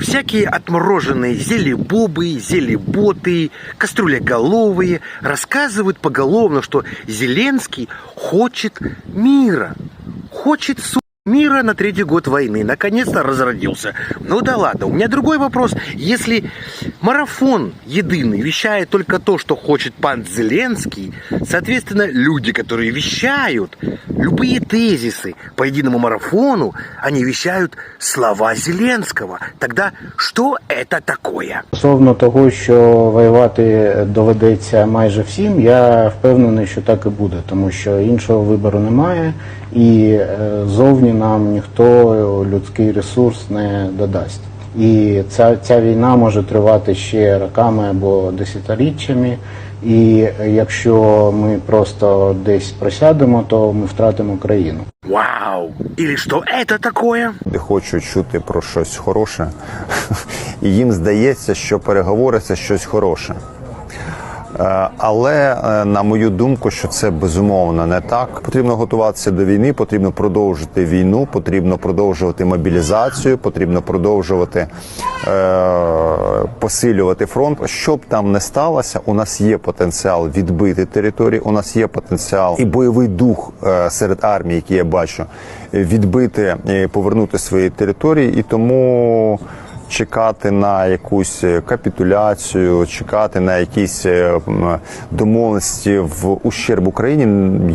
Всякие отмороженные зелебобы, зелеботы, кастрюляголовые рассказывают поголовно, что Зеленский хочет мира. Хочет, мира на третий год войны. Наконец-то разродился. Ну да ладно, у меня другой вопрос. Если марафон единый вещает только то, что хочет пан Зеленский, соответственно, люди, которые вещают любые тезисы по единому марафону, они вещают слова Зеленского. Тогда что это такое? Стосовно того, що воювати доведеться майже всім, я впевнений, що так і буде, тому що іншого вибору немає, і е, зовні нам ніхто людський ресурс не додасть. І ця, ця війна може тривати ще роками або десятиріччями. І якщо ми просто десь просядемо, то ми втратимо країну. Вау! Или что это такое? Люди хочуть чути про щось хороше, і їм здається, що переговори це щось хороше. Е, Але е, на мою думку, що це безумовно не так. Потрібно готуватися до війни, потрібно продовжити війну, потрібно продовжувати мобілізацію, потрібно продовжувати е, посилювати фронт. Що б там не сталося, у нас є потенціал відбити території. У нас є потенціал і бойовий дух е, серед армії, який я бачу, відбити, повернути свої території, і тому. Чекати на якусь е, капітуляцію, чекати на якісь е, домовленості в ущерб Україні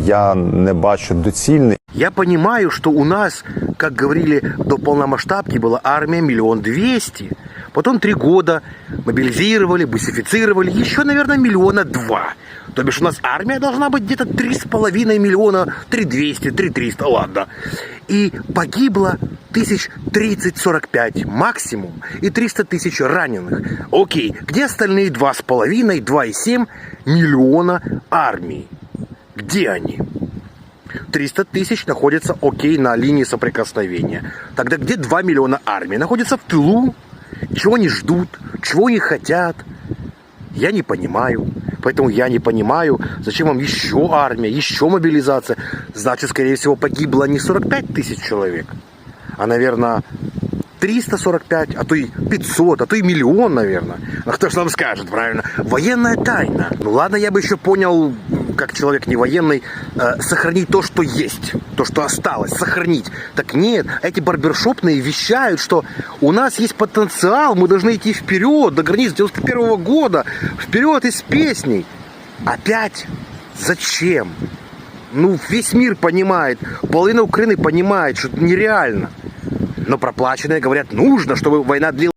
я не бачу доцільний. Я понимаю, что у нас, как говорили до полномасштабки, была армия миллион двести. Потом три года мобилизировали, бусифицировали, еще, наверное, миллиона два. То бишь у нас армия должна быть где-то три с половиной миллиона, три двести, три триста, ладно. И погибло тысяч 30-45 максимум и 300 тысяч раненых. Окей, где остальные два с половиной, два и семь миллиона армии? Где они? 300 тысяч находятся, окей, на линии соприкосновения. Тогда где 2 миллиона армии? Находятся в тылу. Чего они ждут? Чего они хотят? Я не понимаю. Поэтому я не понимаю, зачем вам еще армия, еще мобилизация. Значит, скорее всего, погибло не 45 тысяч человек, а, наверное, 345, а то и 500, а то и миллион, наверное. А кто же нам скажет, правильно? Военная тайна. Ну ладно, я бы еще понял, как человек не военный, э, сохранить то, что есть, то, что осталось, сохранить. Так нет, эти барбершопные вещают, что у нас есть потенциал, мы должны идти вперед, до границ 91 года, вперед из песней. Опять? Зачем? Ну, весь мир понимает, половина Украины понимает, что это нереально. Но проплаченные говорят, нужно, чтобы война длилась.